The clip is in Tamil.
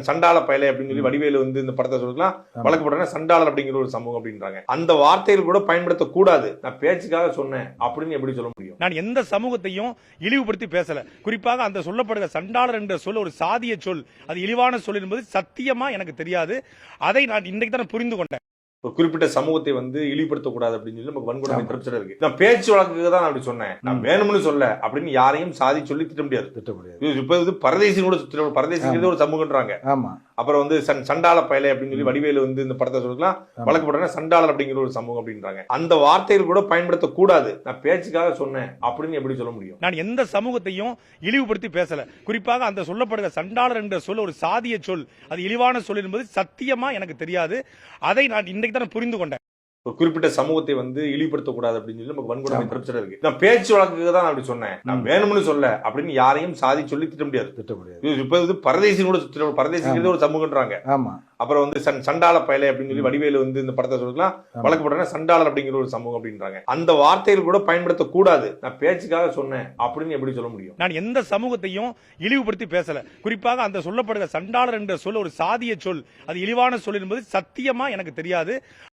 சண்- சண்டால பயலை அப்படின்னு சொல்லி வடிவேலு வந்து இந்த படத்தை சொல்லிக்கலாம். வழக்கு போட்டா சண்டாளர் அப்படிங்கிற ஒரு சமூகம் அப்படின்றாங்க. அந்த வார்த்தைகள் கூட பயன்படுத்த கூடாது நான் பேச்சுக்காக சொன்னேன் அப்படின்னு எப்படி சொல்ல முடியும்? நான் எந்த சமூகத்தையும் இழிவுபடுத்தி பேசல. குறிப்பாக அந்த சொல்லப்படுகிற சண்டாளர் என்ற சொல் ஒரு சாதிய சொல் அது இழிவான சொல் என்பது சத்தியமா எனக்கு தெரியாது. அதை நான் இன்னைக்கு தான் புரிந்து கொண்டேன். ஒரு குறிப்பிட்ட சமூகத்தை வந்து இழிவுபடுத்த கூடாது அப்படின்னு சொல்லி நமக்கு வன்கொடுமை பிரச்சனை இருக்கு நான் பேச்சு வழக்குக்கு தான் அப்படி சொன்னேன். நான் வேணும்னு சொல்ல அப்படின்னு யாரையும் சாதி சொல்லி திட்ட முடியாது. திட்ட முடியாது. இப்ப இது பரதேசி கூட பரதேசிங்கிறது ஒரு சமூகன்றாங்க. ஆமா. அப்புறம் வந்து சண்- சண்டால பயலை அப்படின்னு சொல்லி வடிவேலு வந்து இந்த படத்தை சொல்லிக்கலாம் வழக்கு சண்டாளர் அப்படிங்கிற ஒரு சமூகம் அப்படின்றாங்க. அந்த வார்த்தைகள் கூட பயன்படுத்த கூடாது. நான் பேச்சுக்காக சொன்னேன் அப்படின்னு எப்படி சொல்ல முடியும்? நான் எந்த சமூகத்தையும் இழிவுபடுத்தி பேசல. குறிப்பாக அந்த சொல்லப்படுகிற சண்டாளர் என்ற சொல் ஒரு சாதிய சொல் அது இழிவான சொல் என்பது சத்தியமா எனக்கு தெரியாது. அதை நான் இன்னைக்கு தான் புரிந்து கொண்டேன். ஒரு குறிப்பிட்ட சமூகத்தை வந்து இழிவுபடுத்த கூடாது அப்படின்னு சொல்லி நமக்கு வன்கொடுமை பிரச்சனை இருக்கு. நான் பேச்சு வழக்குக்கு தான் அப்படி சொன்னேன். நான் வேணும்னு சொல்ல அப்படின்னு யாரையும் சாதி சொல்லி திட்ட முடியாது. திட்ட முடியாது. இப்ப இது பரதேசி கூட திட்ட- பரதேசிங்கிறது ஒரு சமூகன்றாங்க. ஆமா. அப்புறம் வந்து சண்- சண்டால பயலை அப்படின்னு சொல்லி வடிவேலு வந்து இந்த படத்தை சொல்லிக்கலாம் வழக்கு போட்டா சண்டாளர் அப்படிங்கிற ஒரு சமூகம் அப்படின்றாங்க. அந்த வார்த்தைகள் கூட பயன்படுத்த கூடாது நான் பேச்சுக்காக சொன்னேன் அப்படின்னு எப்படி சொல்ல முடியும்? நான் எந்த சமூகத்தையும் இழிவுபடுத்தி பேசல. குறிப்பாக அந்த சொல்லப்படுகிற சண்டாளர் என்ற சொல் ஒரு சாதிய சொல் அது இழிவான சொல் என்பது சத்தியமா எனக்கு தெரியாது.